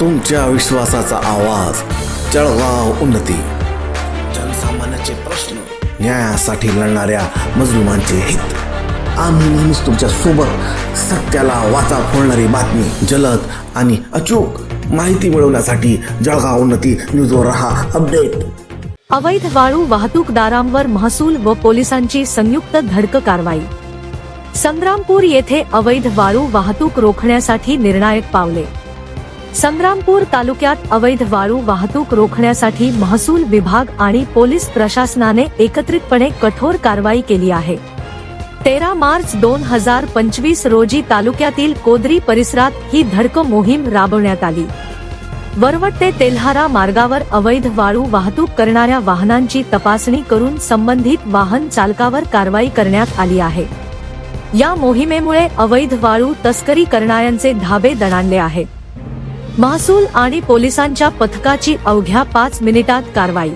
तुमच्या विश्वासाचा आवाज. जळगाव उन्नती. जनसामान्याचे प्रश्न न्यायासाठी लढणाऱ्या मजलुमांचे हित. आम्ही नेहमीच तुमच्यासोबत सत्याला वाचा फोडणारी बातमी जलद आणि अचूक माहिती मिळवण्यासाठी जळगाव उन्नती न्यूजवर रहा. अपडेट. अवैध वाळू वाहतूकदारांवर महसूल व पोलिसांची संयुक्त धडक कारवाई. संग्रामपूर येथे अवैध वाळू वाहतूक रोखण्यासाठी निर्णायक पावले. संग्रामपूर तालुक्यात अवैध वाळू वाहतूक रोखण्यासाठी महसूल विभाग आणि पोलीस प्रशासनाने एकत्रितपणे कठोर कारवाई केली आहे. तेरा मार्च दोन हजार पंचवीस रोजी तालुक्यातील कोदरी परिसरात ही धडक मोहीम राबवण्यात आली. वरवट ते तेल्हारा मार्गावर अवैध वाळू वाहतूक करणाऱ्या वाहनांची तपासणी करून संबंधित वाहन चालकावर कारवाई करण्यात आली आहे. या मोहिमेमुळे अवैध वाळू तस्करी करणाऱ्यांचे धाबे दणाणले आहेत. महसूल आणि पोलिसांच्या पथकाची अवघ्या पाच मिनिटात कारवाई.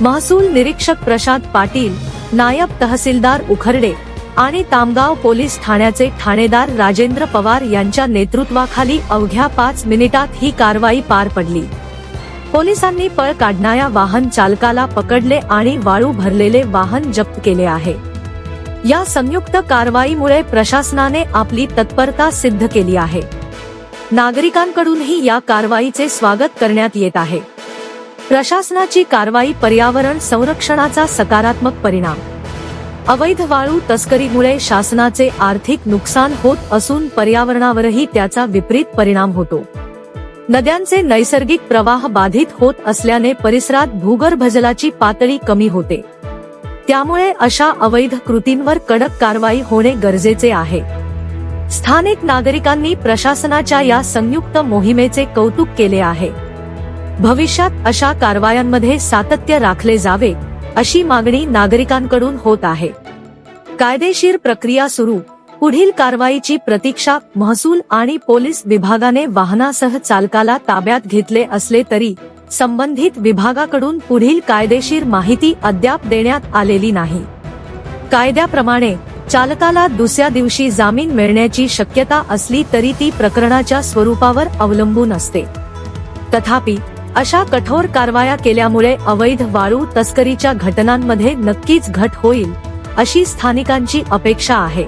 महसूल निरीक्षक प्रशांत पाटील नायब तहसीलदार उखर्डे आणि तामगाव पोलीस ठाण्याचे ठाणेदार राजेंद्र पवार यांच्या नेतृत्वाखाली अवघ्या पाच मिनिटात ही कारवाई पार पडली. पोलिसांनी पळ काढणाऱ्या वाहन चालकाला पकडले आणि वाळू भरलेले वाहन जप्त केले आहे. या संयुक्त कारवाईमुळे प्रशासनाने आपली तत्परता सिद्ध केली आहे. नागरिकांकडूनही या कारवाईचे स्वागत करण्यात येत आहे. प्रशासनाची कारवाई पर्यावरण संरक्षणाचा सकारात्मक परिणाम. अवैध वाळू तस्करीमुळे शासनाचे आर्थिक नुकसान होत असून पर्यावरणावरही त्याचा विपरीत परिणाम होतो. नद्यांचे नैसर्गिक प्रवाह बाधित होत असल्याने परिसरात भूगर्भजलाची पातळी कमी होते. त्यामुळे अशा अवैध कृतींवर कडक कारवाई होणे गरजेचे आहे. स्थानिक नागरिकांनी प्रशासनाच्या या संयुक्त मोहिमेचे कौतुक केले आहे. भविष्यात अशा कारवायांमध्ये सातत्य राखले जावे अशी मागणी नागरिकांकडून होत आहे. कायदेशीर प्रक्रिया सुरू. पुढील कारवाईची प्रतीक्षा महसूल आणि पोलीस विभागाने वाहनासह चालकाला ताब्यात घेतले असले तरी संबंधित विभागाकडून पुढील कायदेशीर माहिती अद्याप देण्यात आलेली नाही. कायद्याप्रमाणे चालकाला दुसऱ्या दिवशी जामीन मिळण्याची शक्यता असली तरी ती प्रकरणाच्या स्वरूपावर अवलंबून असते. तथापि अशा कठोर कारवाया केल्यामुळे अवैध वाळू तस्करीच्या घटनांमध्ये नक्कीच घट होईल अशी स्थानिकांची अपेक्षा आहे.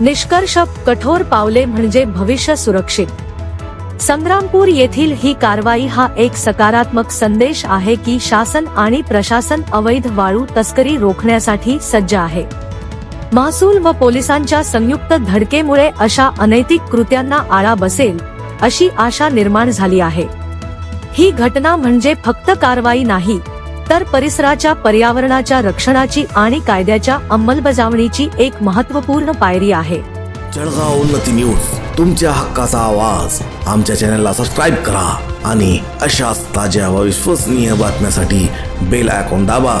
निष्कर्ष कठोर पावले म्हणजे भविष्य सुरक्षित. संग्रामपूर येथील ही कारवाई हा एक सकारात्मक संदेश आहे की शासन आणि प्रशासन अवैध वाळू तस्करी रोखण्यासाठी सज्ज आहे. महसूल व पोलिसांच्या संयुक्त धडकेमुळे अशा अनैतिक कृत्यांना आळा बसेल अशी आशा निर्माण झाली आहे. ही घटना म्हणजे फक्त कारवाई नाही तर परिसराच्या पर्यावरणाच्या रक्षणाची आणि कायद्याच्या अंमलबजावणीची एक महत्त्वपूर्ण पायरी आहे. जळगाव उन्नती न्यूज तुमच्या हक्काचा आवाज. आमच्या चॅनलला सबस्क्राईब करा आणि अशाच ताज्या व विश्वसनीय बातम्यासाठी बेल आयकॉन दाबा.